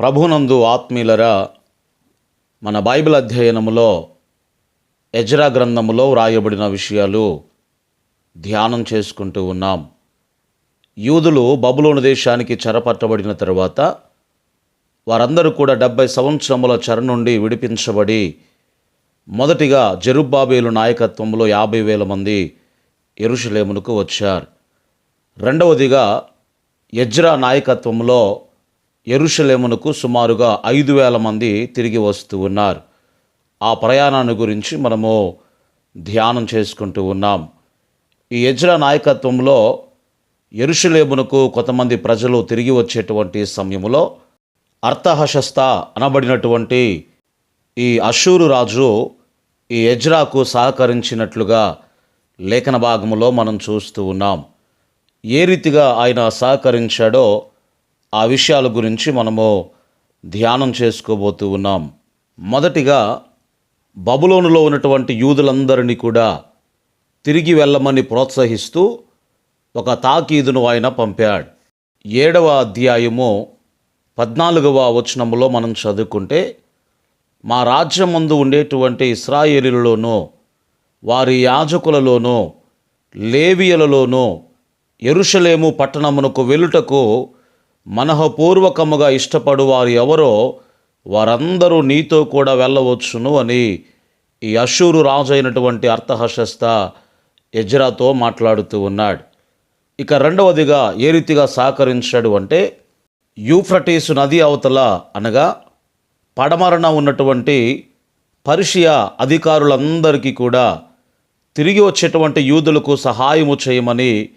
ప్రభునందు ఆత్మీయులరా మన Bible అధ్యయనములో Ezra గ్రంథములో వ్రాయబడిన విషయాలు ధ్యానం చేసుకుంటూ ఉన్నాం. యూదులు బబులోను దేశానికి చెరపట్టబడిన తర్వాత వారందరూ కూడా డెబ్బై సంవత్సరముల చెర నుండి విడిపించబడి మొదటిగా జెరుబ్బాబేలు నాయకత్వంలో యాభై వేల మంది ఎరుషులేమునకు వచ్చారు. రెండవదిగా ఎజ్రా నాయకత్వంలో ఎరుషలేమునకు సుమారుగా ఐదు వేల మంది తిరిగి వస్తూ ఉన్నారు. ఆ ప్రయాణాన్ని గురించి మనము ధ్యానం చేసుకుంటూ ఉన్నాం. ఈ ఎజ్రా నాయకత్వంలో ఎరుషలేమునకు కొంతమంది ప్రజలు తిరిగి వచ్చేటువంటి సమయంలో అర్థహశస్త అనబడినటువంటి ఈ అషూరు రాజు ఈ ఎజ్రాకు సహకరించినట్లుగా లేఖన భాగంలో మనం చూస్తూ ఉన్నాం. ఏ రీతిగా ఆయన సహకరించాడో ఆ విషయాల గురించి మనము ధ్యానం చేసుకోబోతూ ఉన్నాం. మొదటిగా బబులోనులో ఉన్నటువంటి యూదులందరినీ కూడా తిరిగి వెళ్ళమని ప్రోత్సహిస్తూ ఒక తాకీదును ఆయన పంపాడు. ఏడవ అధ్యాయము పద్నాలుగవ వచనములో మనం చదువుకుంటే మా రాజ్యం ముందు ఉండేటువంటి ఇస్రాయేలీలలోనూ వారి యాజకులలోనూ లేవియలలోనూ ఎరుషలేము పట్టణమునకు వెలుటకు మనఃపూర్వకముగా ఇష్టపడు వారు ఎవరో వారందరూ నీతో కూడా వెళ్ళవచ్చును అని ఈ అశూరు రాజు అయినటువంటి అర్థహశస్త ఎజ్రాతో మాట్లాడుతూ ఉన్నాడు. ఇక రెండవదిగా ఏ రీతిగా సహకరించాడు అంటే యూఫ్రటీసు నది అవతల అనగా పడమరణ ఉన్నటువంటి పర్షియా అధికారులందరికీ కూడా తిరిగి వచ్చేటువంటి యూదులకు సహాయము చేయమని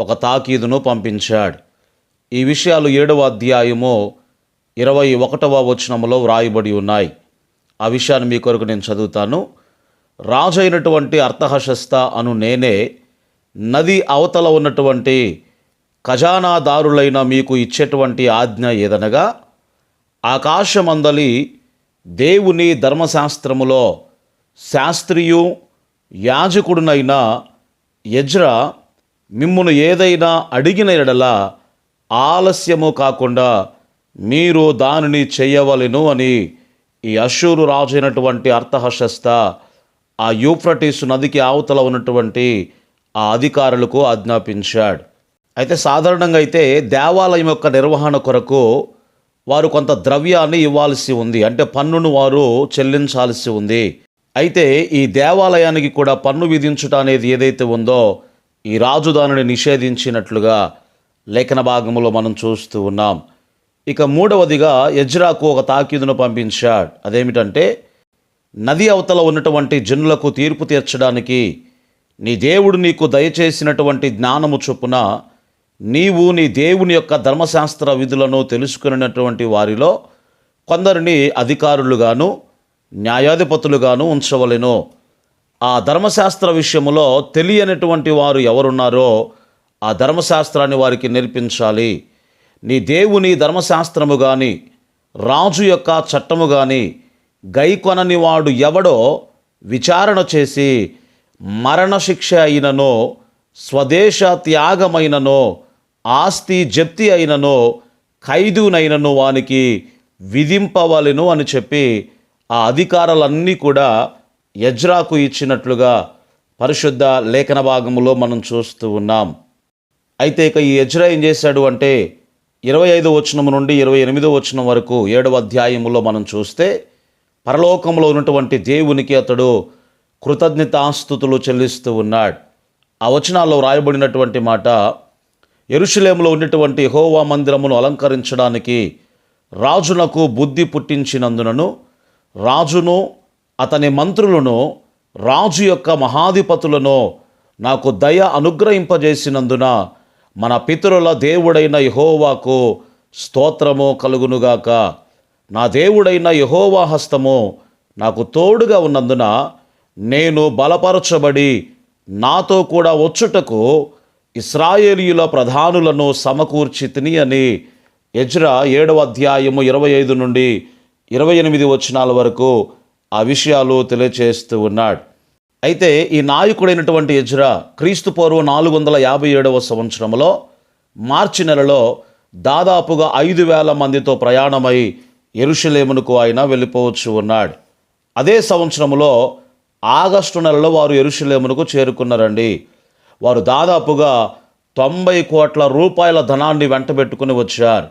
ఒక తాకీదును పంపించాడు. ఈ విషయాలు ఏడవ అధ్యాయము ఇరవై ఒకటవ వచనములో వ్రాయబడి ఉన్నాయి. ఆ విషయాన్ని మీ కొరకు నేను చదువుతాను. రాజు అయినటువంటి అర్థహశస్త అను నేనే నది అవతల ఉన్నటువంటి ఖజానాదారులైన మీకు ఇచ్చేటువంటి ఆజ్ఞ ఏదనగా ఆకాశమందలి దేవుని ధర్మశాస్త్రములో శాస్త్రియు యాజకుడునైన యజ్ర మిమ్మును ఏదైనా అడిగిన ఎడల ఆలస్యము కాకుండా మీరు దానిని చేయవలెను అని ఈ అశూరు రాజు అయినటువంటి అర్థహశస్త ఆ యూఫ్రటీస్ నదికి అవతల ఉన్నటువంటి ఆ అధికారులకు ఆజ్ఞాపించాడు. అయితే సాధారణంగా అయితే దేవాలయం యొక్క నిర్వహణ కొరకు వారు కొంత ద్రవ్యాన్ని ఇవ్వాల్సి ఉంది. అంటే పన్నును వారు చెల్లించాల్సి ఉంది. అయితే ఈ దేవాలయానికి కూడా పన్ను విధించుట అనేది ఏదైతే ఉందో ఈ రాజు దానిని నిషేధించినట్లుగా లేఖన భాగంలో మనం చూస్తూ ఉన్నాం. ఇక మూడవదిగా ఎజ్రాకు ఒక తాకీదును పంపించాడు. అదేమిటంటే నది అవతల ఉన్నటువంటి జనులకు తీర్పు తీర్చడానికి నీ దేవుడు నీకు దయచేసినటువంటి జ్ఞానము చొప్పున నీవు నీ దేవుని యొక్క ధర్మశాస్త్ర విధులను తెలుసుకున్నటువంటి వారిలో కొందరిని అధికారులుగాను న్యాయాధిపతులుగాను ఉంచవలెను. ఆ ధర్మశాస్త్ర విషయములో తెలియనటువంటి వారు ఎవరున్నారో ఆ ధర్మశాస్త్రాన్ని వారికి నేర్పించాలి. నీ దేవుని ధర్మశాస్త్రము కానీ రాజు యొక్క చట్టము కానీ గైకొనని వాడు ఎవడో విచారణ చేసి మరణశిక్ష అయిననో స్వదేశ త్యాగమైననో ఆస్తి జప్తి అయిననో ఖైదునైనను వానికి విధింపవలెను అని చెప్పి ఆ అధికారాలన్నీ కూడా యజ్రాకు ఇచ్చినట్లుగా పరిశుద్ధ లేఖన భాగంలో మనం చూస్తూ ఉన్నాం. అయితే ఇక ఈ యజ్రా ఏం చేశాడు అంటే ఇరవై ఐదో వచనం నుండి ఇరవై ఎనిమిదో వచనం వరకు ఏడవ అధ్యాయములో మనం చూస్తే పరలోకంలో ఉన్నటువంటి దేవునికి అతడు కృతజ్ఞతాస్థుతులు చెల్లిస్తూ ఉన్నాడు. ఆ వచనాల్లో రాయబడినటువంటి మాట ఎరుషలేములో ఉన్నటువంటి హోవా మందిరమును అలంకరించడానికి రాజునకు బుద్ధి పుట్టించినందునను రాజును అతని మంత్రులను రాజు యొక్క మహాధిపతులను నాకు దయ అనుగ్రహింపజేసినందున మన పితరుల దేవుడైన యహోవాకు స్తోత్రము కలుగునుగాక. నా దేవుడైన యహోవా హస్తము నాకు తోడుగా ఉన్నందున నేను బలపరచబడి నాతో కూడా వచ్చుటకు ఇస్రాయేలీయుల ప్రధానులను సమకూర్చి తిని అని ఎజ్రా ఏడవ అధ్యాయము ఇరవై ఐదు నుండి ఇరవై ఎనిమిది వచనాల వరకు ఆ విషయాలు తెలియచేస్తూ ఉన్నాడు. అయితే ఈ నాయకుడైనటువంటి ఎజ్రా క్రీస్తు పూర్వం నాలుగు వందల యాభై ఏడవ సంవత్సరంలో మార్చి నెలలో దాదాపుగా ఐదు వేల మందితో ప్రయాణమై ఎరుషలేమునకు ఆయన వెళ్ళిపోవచ్చు ఉన్నాడు అదే సంవత్సరంలో ఆగస్టు నెలలో వారు ఎరుషలేమునకు చేరుకున్నారండి. వారు దాదాపుగా తొంభై కోట్ల రూపాయల ధనాన్ని వెంటబెట్టుకుని వచ్చారు.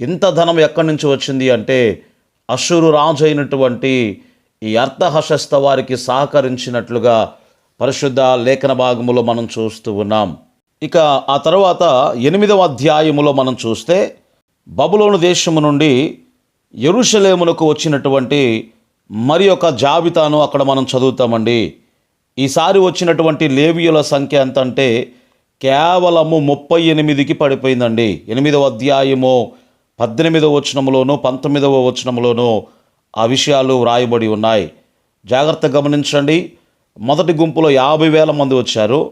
ఇంత ధనం ఎక్కడి నుంచి వచ్చింది అంటే అసురు రాజు అయినటువంటి ఈ అర్థహశస్త వారికి సహకరించినట్లుగా పరిశుద్ధ లేఖన భాగములో మనం చూస్తూ ఉన్నాం. ఇక ఆ తర్వాత ఎనిమిదవ అధ్యాయములో మనం చూస్తే బబులోను దేశము నుండి ఎరుషలేమునకు వచ్చినటువంటి మరి ఒక జాబితాను అక్కడ మనం చదువుతామండి. ఈసారి వచ్చినటువంటి లేవియుల సంఖ్య ఎంత అంటే కేవలము ముప్పై ఎనిమిదికి పడిపోయిందండి. ఎనిమిదవ అధ్యాయము పద్దెనిమిదవ వచనములోను పంతొమ్మిదవ వచనములోను ఆ విషయాలు వ్రాయబడి ఉన్నాయి. జాగ్రత్త గమనించండి. మొదటి గుంపులో యాభై వేల మంది వచ్చారు.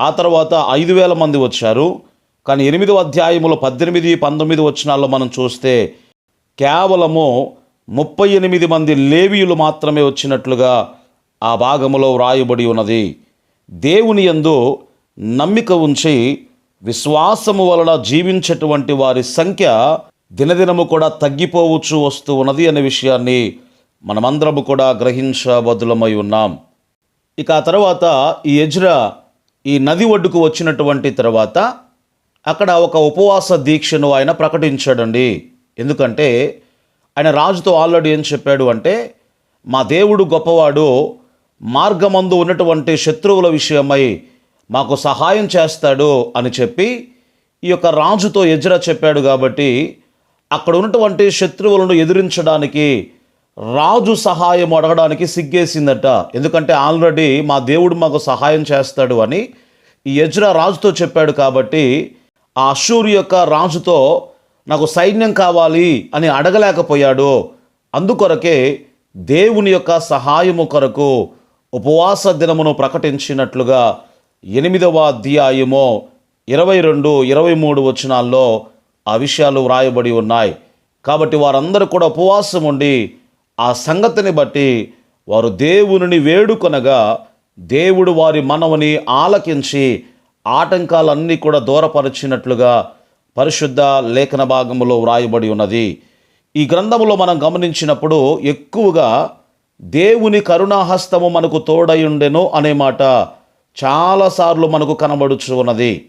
ఆ తర్వాత ఐదు వేల మంది వచ్చారు. కానీ ఎనిమిదవ అధ్యాయములో పద్దెనిమిది పంతొమ్మిది వచనాల్లో మనం చూస్తే కేవలము ముప్పై ఎనిమిది మంది లేవీయులు మాత్రమే వచ్చినట్లుగా ఆ భాగములో వ్రాయబడి ఉన్నది. దేవుని యందు నమ్మిక ఉంచి విశ్వాసము వలన జీవించేటువంటి వారి సంఖ్య దినదినము కూడా తగ్గిపోవచ్చు వస్తూ ఉన్నది అనే విషయాన్ని మనమందరము కూడా గ్రహించబదులమై ఉన్నాం. ఇక ఆ తర్వాత ఈ ఎజ్రా ఈ నది ఒడ్డుకు వచ్చినటువంటి తర్వాత అక్కడ ఒక ఉపవాస దీక్షను ఆయన ప్రకటించాడండి. ఎందుకంటే ఆయన రాజుతో ఆల్రెడీ ఏం చెప్పాడు అంటే మా దేవుడు గొప్పవాడు మార్గమందు ఉన్నటువంటి శత్రువుల విషయమై మాకు సహాయం చేస్తాడు అని చెప్పి ఈ యొక్క రాజుతో ఎజ్రా చెప్పాడు కాబట్టి అక్కడ ఉన్నటువంటి శత్రువులను ఎదిరించడానికి రాజు సహాయం అడగడానికి సిగ్గేసిందట. ఎందుకంటే ఆల్రెడీ మా దేవుడు మాకు సహాయం చేస్తాడు అని ఈ రాజుతో చెప్పాడు కాబట్టి ఆ అశూరు యొక్క రాజుతో నాకు సైన్యం కావాలి అని అడగలేకపోయాడు. అందుకొరకే దేవుని యొక్క సహాయము కొరకు ఉపవాస దినమును ప్రకటించినట్లుగా ఎనిమిదవ అధ్యాయము ఇరవై రెండు ఇరవై మూడు వచనాల్లో ఆ విషయాలు వ్రాయబడి ఉన్నాయి. కాబట్టి వారందరూ కూడా ఉపవాసం ఉండి ఆ సంగతిని బట్టి వారు దేవునిని వేడుకొనగా దేవుడు వారి మనవని ఆలకించి ఆటంకాలన్నీ కూడా దూరపరిచినట్లుగా పరిశుద్ధ లేఖన భాగంలో వ్రాయబడి ఉన్నది. ఈ గ్రంథంలో మనం గమనించినప్పుడు ఎక్కువగా దేవుని కరుణాహస్తము మనకు తోడయుండెను అనే మాట చాలాసార్లు మనకు కనబడుచు ఉన్నది.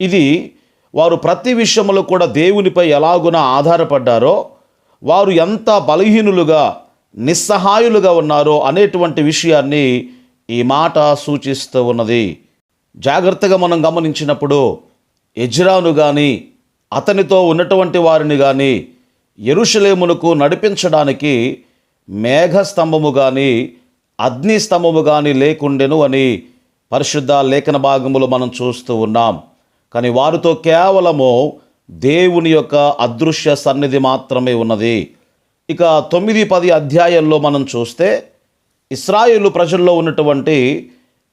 ఇది వారు ప్రతి విషయంలో కూడా దేవునిపై ఎలాగున ఆధారపడ్డారో వారు ఎంత బలహీనులుగా నిస్సహాయులుగా ఉన్నారో అనేటువంటి విషయాన్ని ఈ మాట సూచిస్తూ ఉన్నది. జాగ్రత్తగా మనం గమనించినప్పుడు ఎజ్రాను కానీ అతనితో ఉన్నటువంటి వారిని కానీ ఎరుషలేమునకు నడిపించడానికి మేఘస్తంభము కానీ అగ్ని స్తంభము కానీ లేకుండెను అని పరిశుద్ధ లేఖన భాగములు మనం చూస్తూ ఉన్నాం. కానీ వారితో కేవలము దేవుని యొక్క అదృశ్య సన్నిధి మాత్రమే ఉన్నది. ఇక తొమ్మిది పది అధ్యాయంలో మనం చూస్తే ఇస్రాయేలు ప్రజల్లో ఉన్నటువంటి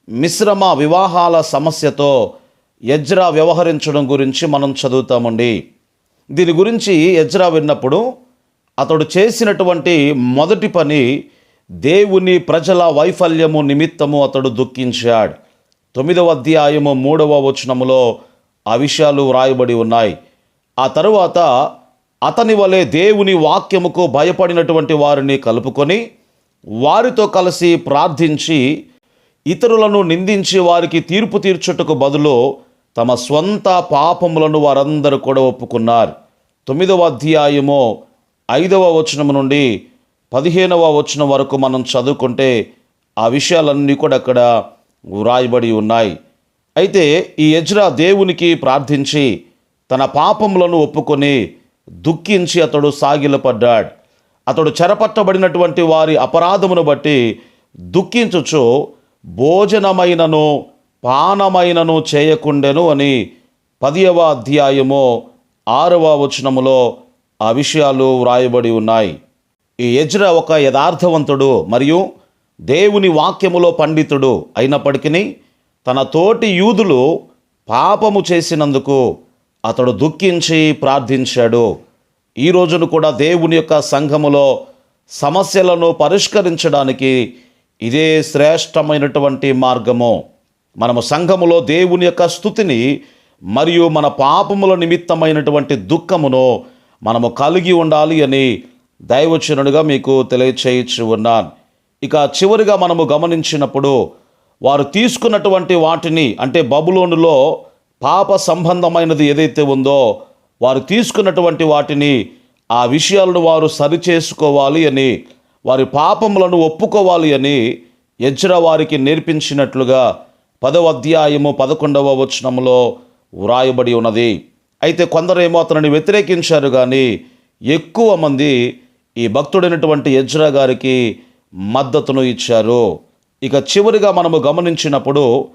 మిశ్రమ వివాహాల సమస్యతో యజ్రా వ్యవహరించడం గురించి మనం చదువుతామండి. దీని గురించి యజ్రా విన్నప్పుడు అతడు చేసినటువంటి మొదటి పని దేవుని ప్రజల వైఫల్యము నిమిత్తము అతడు దుఃఖించాడు. తొమ్మిదవ అధ్యాయము మూడవ వచనములో ఆ విషయాలు వ్రాయబడి ఉన్నాయి. ఆ తరువాత అతని వలె దేవుని వాక్యముకు భయపడినటువంటి వారిని కలుపుకొని వారితో కలిసి ప్రార్థించి ఇతరులను నిందించి వారికి తీర్పు తీర్చుటకు బదులు తమ స్వంత పాపములను వారందరూ కూడా ఒప్పుకున్నారు. తొమ్మిదవ అధ్యాయము ఐదవ వచనం నుండి పదిహేనవ వచనం వరకు మనం చదువుకుంటే ఆ విషయాలన్నీ కూడా అక్కడ వ్రాయబడి ఉన్నాయి. అయితే ఈ యజ్రా దేవునికి ప్రార్థించి తన పాపములను ఒప్పుకొని దుఃఖించి అతడు సాగిలపడ్డాడు. అతడు చెరపట్టబడినటువంటి వారి అపరాధమును బట్టి దుఃఖించుచు భోజనమైనను పానమైనను చేయకుండెను అని పదియవ అధ్యాయము ఆరవ వచనములో ఆ విషయాలు వ్రాయబడి ఉన్నాయి. ఈ యజ్ర ఒక యథార్థవంతుడు మరియు దేవుని వాక్యములో పండితుడు అయినప్పటికీ తన తోటి యూదులు పాపము చేసినందుకు అతడు దుఃఖించి ప్రార్థించాడు. ఈ రోజును కూడా దేవుని యొక్క సంఘములో సమస్యలను పరిష్కరించడానికి ఇదే శ్రేష్టమైనటువంటి మార్గము. మనము సంఘములో దేవుని యొక్క స్థుతిని మరియు మన పాపముల నిమిత్తమైనటువంటి దుఃఖమును మనము కలిగి ఉండాలి అని దైవచనుడిగా మీకు తెలియచేయచ్చు ఉన్నాను ఇక చివరిగా మనము గమనించినప్పుడు వారు తీసుకున్నటువంటి వాటిని అంటే బబులోనులో పాప సంబంధమైనది ఏదైతే ఉందో వారు తీసుకున్నటువంటి వాటిని ఆ విషయాలను వారు సరిచేసుకోవాలి అని వారి పాపములను ఒప్పుకోవాలి అని ఎజ్ర వారికి నేర్పించినట్లుగా పదవ అధ్యాయము పదకొండవ వచనంలో వ్రాయబడి ఉన్నది. అయితే కొందరేమో అతనిని వ్యతిరేకించారు కానీ ఎక్కువ మంది ఈ భక్తుడైనటువంటి ఎజ్రా గారికి మద్దతును ఇచ్చారు. ఇక చివరిగా మనము గమనించినప్పుడు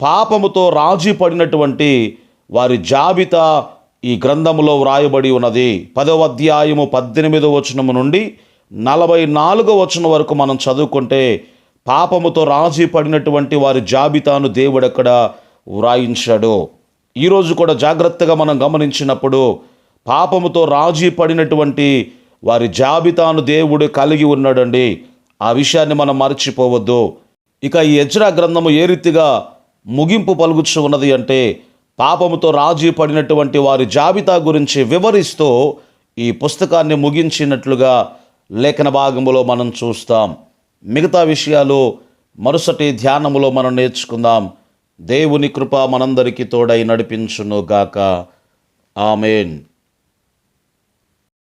పాపముతో రాజీ పడినటువంటి వారి జాబితా ఈ గ్రంథములో వ్రాయబడి ఉన్నది. పదవ అధ్యాయము పద్దెనిమిదవ వచనము నుండి నలభై నాలుగో వచనం వరకు మనం చదువుకుంటే పాపముతో రాజీ పడినటువంటి వారి జాబితాను దేవుడు అక్కడ వ్రాయించాడు? ఈరోజు కూడా జాగ్రత్తగా మనం గమనించినప్పుడు పాపముతో రాజీ పడినటువంటి వారి జాబితాను దేవుడు కలిగి ఉన్నాడండి. ఆ విషయాన్ని మనం మర్చిపోవద్దు. ఇక ఈ యజ్రా గ్రంథము ఏ రీతిగా ముగింపు పలుగుచు ఉన్నది అంటే పాపముతో రాజీ పడినటువంటి వారి జాబితా గురించి వివరిస్తూ ఈ పుస్తకాన్ని ముగించినట్లుగా లేఖన భాగములో మనం చూస్తాం. మిగతా విషయాలు మరుసటి ధ్యానములో మనం నేర్చుకుందాం. దేవుని కృప మనందరికీ తోడై నడిపించును గాక. ఆమెన్.